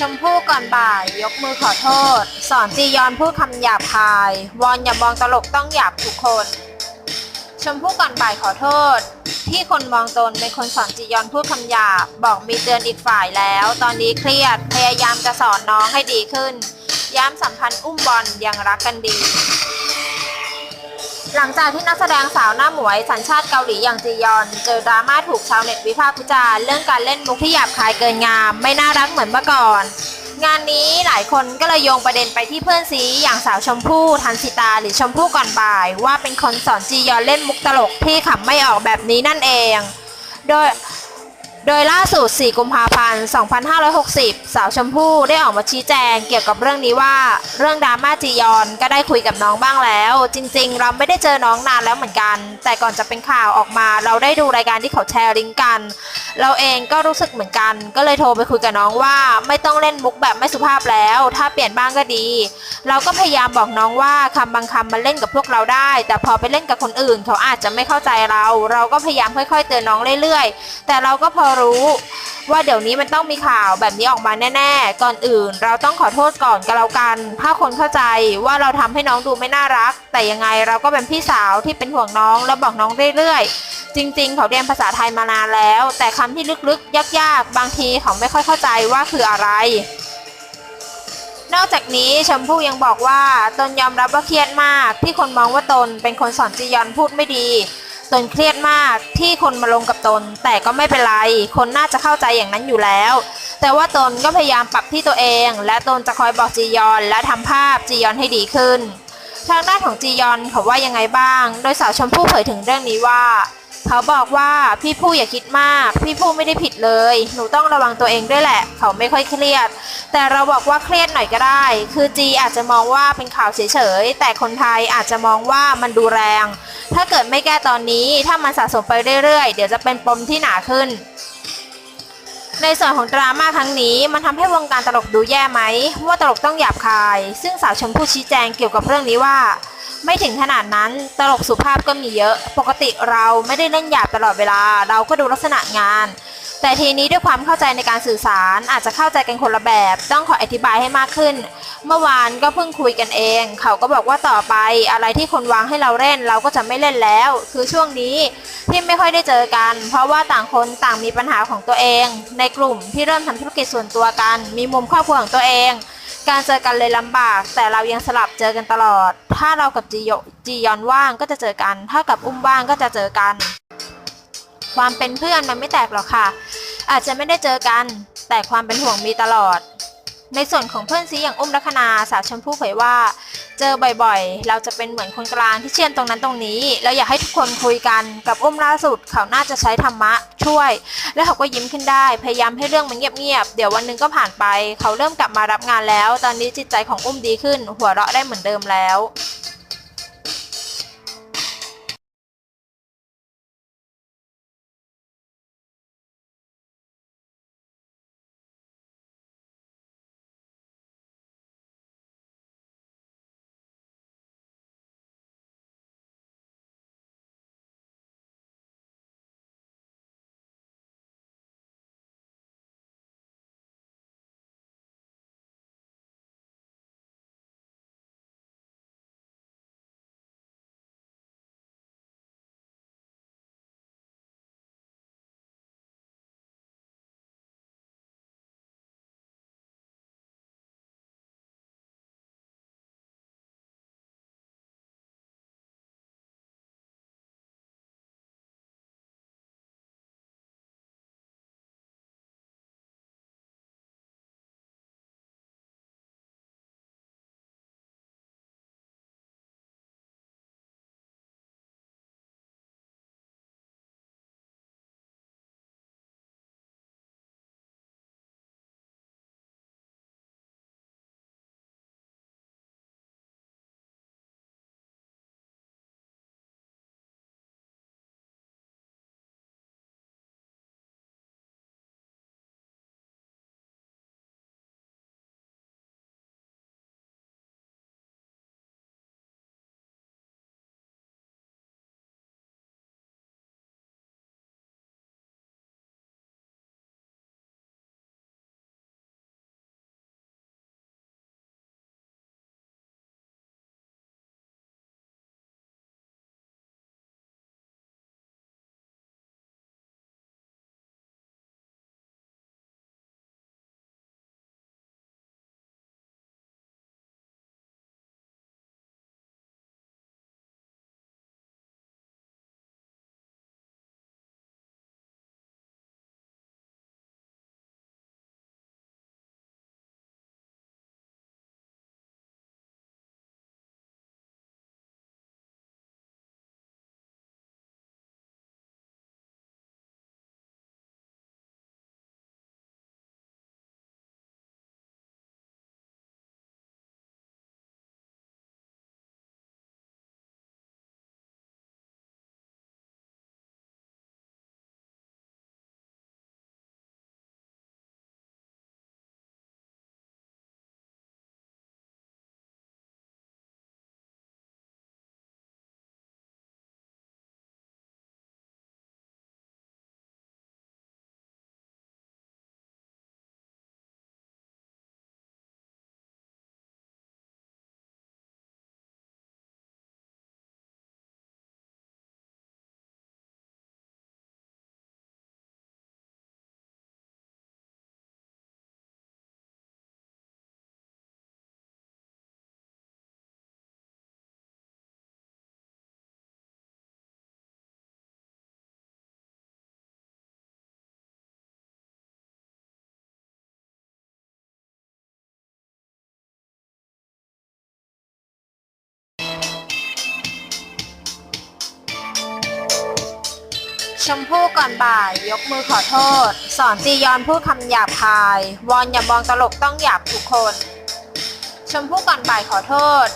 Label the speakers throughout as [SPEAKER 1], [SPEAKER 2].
[SPEAKER 1] ชมพู่ก่อนบ่าย ยกมือขอโทษ สอนจียอนพูดคำหยาบคาย วอนอย่ามองตลกต้องหยาบทุกคน ชมพู่ก่อนบ่ายขอโทษ ที่คนมองตนเป็นคนสอนจียอนพูดคำหยาบ บอกมีเตือนอีกฝ่ายแล้ว ตอนนี้เครียดพยายามจะสอนน้องให้ดีขึ้น ย้ำสัมพันธ์อุ้มบอลยังรักกันดี หลังจากที่นักแสดงสาวหน้าหมวยสัญชาติเกาหลีอย่างจียอน เจอดราม่าถูกชาวเน็ตวิพากษ์วิจารณ์เรื่องการเล่นมุกที่หยาบคายเกินงาม ไม่น่ารักเหมือนเมื่อก่อน งานนี้หลายคนก็เลยโยงประเด็นไปที่เพื่อนซีอย่างสาวชมพู่ทันสิตาหรือชมพู่ก่อนบ่าย ว่าเป็นคนสอนจียอนเล่นมุกตลกที่ขำไม่ออกแบบนี้นั่นเอง โดย โดยล่าสุด 4 กุมภาพันธ์ 2560 สาวชมพู่ได้ออกมาชี้แจงเกี่ยวกับเรื่องนี้ว่า เรื่องดราม่าจียอนก็ได้คุยกับน้องบ้างแล้ว จริงๆ เราไม่ได้เจอน้องนานแล้วเหมือนกัน แต่ก่อนจะเป็นข่าวออกมา เราได้ดูรายการที่เขาแชร์ลิงก์กัน เราเองก็รู้สึกเหมือนกัน ก็เลยโทรไปคุยกับน้องว่า ไม่ต้องเล่นมุกแบบไม่สุภาพแล้ว ถ้าเปลี่ยนบ้างก็ดี เราก็พยายามบอกน้องว่าคำบางคำมันเล่นกับพวกเราได้ แต่พอไปเล่นกับคนอื่น เขาอาจจะไม่เข้าใจเรา เราก็พยายามค่อย ๆ เตือนน้องเรื่อยๆ แต่เราก็พอรู้ ว่าเดี๋ยวนี้มันต้องมีข่าวแบบนี้ออกมาแน่ๆ ก่อนอื่น เราต้องขอโทษก่อนก็แล้วกัน ถ้าคนเข้าใจว่าเราทำให้น้องดูไม่น่ารัก แต่ยังไงเราก็เป็นพี่สาวที่เป็นห่วงน้องและบอกน้องเรื่อยๆ จริง ๆ เขาเรียนภาษาไทยมานานแล้ว แต่คำที่ลึกๆ ยากๆ บางทีเขาไม่ค่อยเข้าใจว่าคืออะไรนอกจากนี้ชมพู่ยังบอกว่าตนยอมรับว่าเครียดมาก ที่คนมองว่าตนเป็นคนสอนจียอนพูดไม่ดี ตนเครียดมากที่คนมาลงกับตน แต่ก็ไม่เป็นไร คนน่าจะเข้าใจอย่างนั้นอยู่แล้ว แต่ว่าตนก็พยายามปรับที่ตัวเอง และตนจะคอยบอกจียอนและทำภาพจียอนให้ดีขึ้น ทางด้านของจียอนเขาว่ายังไงบ้าง โดยสาวชมพู่เผยถึงเรื่องนี้ว่า เขาบอกว่าพี่ผู้อย่าคิดมาก พี่ผู้ไม่ได้ผิดเลย หนูต้องระวังตัวเองด้วยแหละ เขาไม่ค่อยเครียด แต่เราบอกว่าเครียดหน่อยก็ได้ คือจีอาจจะมองว่าเป็นข่าวเฉยๆ แต่คนไทยอาจจะมองว่ามันดูแรง ถ้าเกิดไม่แก้ตอนนี้ ถ้ามันสะสมไปเรื่อยๆ เดี๋ยวจะเป็นปมที่หนาขึ้นในส่วนของดราม่าครั้งนี้มันทำให้วงการตลกดูแย่ไหมว่าตลกต้องหยาบคาย ซึ่งสาวชมพู่ชี้แจงเกี่ยวกับเรื่องนี้ว่า ไม่ถึงขนาดนั้นตลกสุภาพก็มีเยอะ ปกติเราไม่ได้เล่นหยาบตลอดเวลา เราก็ดูลักษณะงาน แต่ทีนี้ด้วยความเข้าใจในการสื่อสารอาจจะเข้าใจกันคนละแบบ ต้องขออธิบายให้มากขึ้น เมื่อวานก็เพิ่งคุยกันเอง เขาก็บอกว่าต่อไปอะไรที่คนวางให้เราเล่น เราก็จะไม่เล่นแล้ว คือช่วงนี้ที่ไม่ค่อยได้เจอกัน เพราะว่าต่างคนต่างมีปัญหาของตัวเอง ในกลุ่มที่เริ่มทำธุรกิจส่วนตัวกัน มีมุมครอบครัวของตัวเอง การเจอกันเลยลำบาก แต่เรายังสลับเจอกันตลอด ถ้าเรากับจีโยจียอนว่างก็จะเจอกัน ถ้ากับอุ้มว่างก็จะเจอกัน ความเป็นเพื่อนมันไม่แตกหรอกค่ะ อาจจะไม่ได้เจอกัน แต่ความเป็นห่วงมีตลอด ในส่วนของเพื่อนซีอย่างอุ้มลัคนาสาวชมพู่เผยว่า เจอบ่อยๆ เราจะเป็นเหมือนคนกลางที่เชื่อมตรงนั้นตรงนี้ เราอยากให้ทุกคนคุยกันกับอุ้มล่าสุด เขาน่าจะใช้ธรรมะช่วย แล้วเขาก็ยิ้มขึ้นได้ พยายามให้เรื่องมันเงียบๆ เดี๋ยววันหนึงก็ผ่านไป เขาเริ่มกลับมารับงานแล้ว ตอนนี้จิตใจของอุ้มดีขึ้น หัวเราะได้เหมือนเดิมแล้ว ชมพู่ก่อนบ่าย ยกมือขอโทษ สอนจียอนพูดคำหยาบคาย วอนอย่ามองตลกต้องหยาบทุกคน ชมพู่ก่อนบ่ายขอโทษ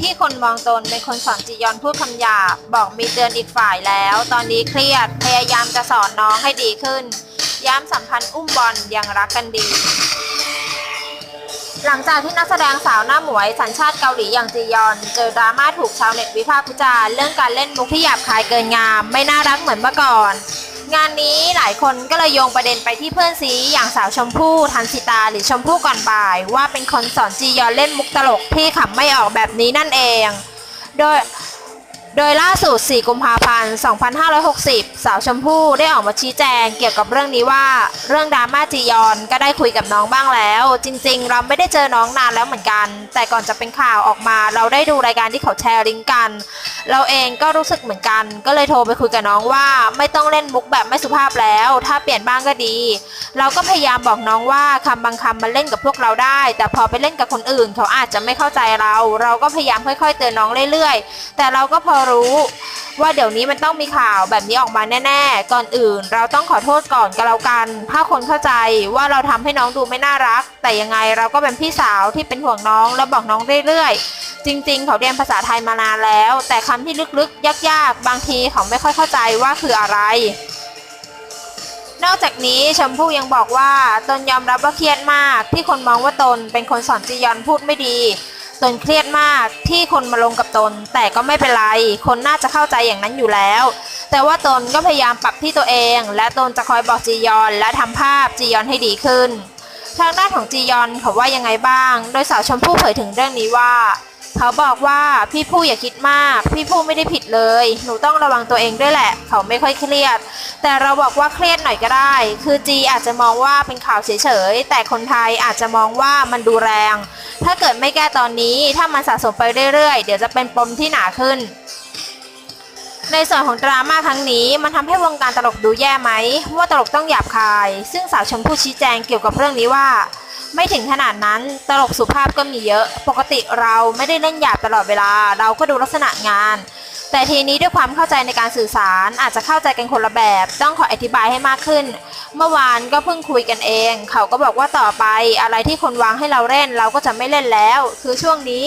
[SPEAKER 1] ที่คนมองตนเป็นคนสอนจียอนพูดคำหยาบ บอกมีเตือนอีกฝ่ายแล้ว ตอนนี้เครียด พยายามจะสอนน้องให้ดีขึ้น ย้ำสัมพันธ์อุ้มบอลยังรักกันดี หลังจากที่นักแสดงสาวหน้าหมวยสัญชาติเกาหลีอย่างจียอน เจอดราม่าถูกชาวเน็ตวิพากษ์วิจารณ์เรื่องการเล่นมุกที่หยาบคายเกินงาม ไม่น่ารักเหมือนเมื่อก่อน งานนี้หลายคนก็เลยโยงประเด็นไปที่เพื่อนซีอย่างสาวชมพู่ทันสิตาหรือชมพู่ก่อนบ่าย ว่าเป็นคนสอนจียอนเล่นมุกตลกที่ขำไม่ออกแบบนี้นั่นเอง โดย โดยล่าสุด 4 กุมภาพันธ์ 2560 สาวชมพู่ได้ออกมาชี้แจงเกี่ยวกับเรื่องนี้ว่า เรื่องดราม่าจียอนก็ได้คุยกับน้องบ้างแล้ว จริง ๆ เราไม่ได้เจอน้องนานแล้วเหมือนกัน แต่ก่อนจะเป็นข่าวออกมาเราได้ดูรายการที่เขาแชร์ลิงก์กัน เราเองก็รู้สึกเหมือนกัน ก็เลยโทรไปคุยกับน้องว่า ไม่ต้องเล่นมุกแบบไม่สุภาพแล้ว ถ้าเปลี่ยนบ้างก็ดี เราก็พยายามบอกน้องว่าคำบางคำมันเล่นกับพวกเราได้ แต่พอไปเล่นกับคนอื่น เขาอาจจะไม่เข้าใจเรา เราก็พยายามค่อย ๆ เตือนน้องเรื่อยๆ แต่เราก็พอรู้ ว่าเดี๋ยวนี้มันต้องมีข่าวแบบนี้ออกมาแน่ ๆ ก่อนอื่น เราต้องขอโทษก่อนก็แล้วกัน ถ้าคนเข้าใจว่าเราทำให้น้องดูไม่น่ารัก แต่ยังไงเราก็เป็นพี่สาวที่เป็นห่วงน้องและบอกน้องเรื่อยๆ จริง ๆ เขาเรียนภาษาไทยมานานแล้ว แต่คำที่ลึกๆ ยากๆ บางทีเขาไม่ค่อยเข้าใจว่าคืออะไรนอกจากนี้ชมพู่ยังบอกว่าตนยอมรับว่าเครียดมาก ที่คนมองว่าตนเป็นคนสอนจียอนพูดไม่ดี ตนเครียดมากที่คนมาลงกับตน แต่ก็ไม่เป็นไร คนน่าจะเข้าใจอย่างนั้นอยู่แล้ว แต่ว่าตนก็พยายามปรับที่ตัวเอง และตนจะคอยบอกจียอน และทำภาพจียอนให้ดีขึ้น ทางด้านของจียอนเขาว่ายังไงบ้าง โดยสาวชมพู่เผยถึงเรื่องนี้ว่า เขาบอกว่าพี่ผู้อย่าคิดมาก พี่ผู้ไม่ได้ผิดเลย หนูต้องระวังตัวเองด้วยแหละ เขาไม่ค่อยเครียด แต่เราบอกว่าเครียดหน่อยก็ได้ คือจีอาจจะมองว่าเป็นข่าวเฉยๆแต่คนไทยอาจจะมองว่ามันดูแรง ถ้าเกิดไม่แก้ตอนนี้ถ้ามันสะสมไปเรื่อยๆ เดี๋ยวจะเป็นปมที่หนาขึ้นในส่วนของดราม่าครั้งนี้มันทำให้วงการตลกดูแย่ไหมว่าตลกต้องหยาบคาย ซึ่งสาวชมพู่ชี้แจงเกี่ยวกับเรื่องนี้ว่า ไม่ถึงขนาดนั้น ตลกสุภาพก็มีเยอะ ปกติเราไม่ได้เล่นหยาบตลอดเวลา เราก็ดูลักษณะงาน แต่ทีนี้ด้วยความเข้าใจในการสื่อสาร อาจจะเข้าใจกันคนละแบบ ต้องขออธิบายให้มากขึ้น เมื่อวานก็เพิ่งคุยกันเอง เขาก็บอกว่าต่อไปอะไรที่คนวางให้เราเล่น เราก็จะไม่เล่นแล้ว คือช่วงนี้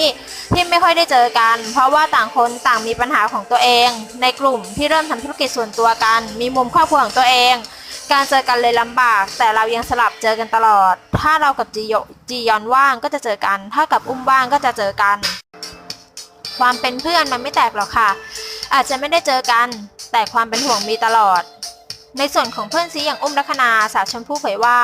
[SPEAKER 1] ที่ไม่ค่อยได้เจอกัน เพราะว่าต่างคนต่างมีปัญหาของตัวเอง ในกลุ่มที่เริ่มทำธุรกิจส่วนตัวกัน มีมุมครอบครัวของตัวเอง การเจอกันเลยลำบาก แต่เรายังสลับเจอกันตลอด ถ้าเรากับจีโยจียอนว่างก็จะเจอกัน ถ้ากับอุ้มว่างก็จะเจอกัน ความเป็นเพื่อนมันไม่แตกหรอกค่ะ อาจจะไม่ได้เจอกัน แต่ความเป็นห่วงมีตลอด ในส่วนของเพื่อนซีอย่างอุ้มลัคนาสาวชมพู่เผยว่า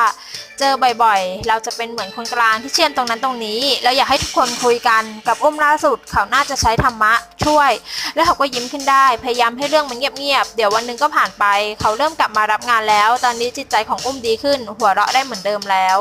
[SPEAKER 1] เจอบ่อยๆ เราจะเป็นเหมือนคนกลางที่เชื่อมตรงนั้นตรงนี้ เราอยากให้ทุกคนคุยกันกับอุ้มล่าสุด เขาน่าจะใช้ธรรมะช่วย แล้วเขาก็ยิ้มขึ้นได้ พยายามให้เรื่องมันเงียบๆ เดี๋ยววันหนึงก็ผ่านไป เขาเริ่มกลับมารับงานแล้ว ตอนนี้จิตใจของอุ้มดีขึ้น หัวเราะได้เหมือนเดิมแล้ว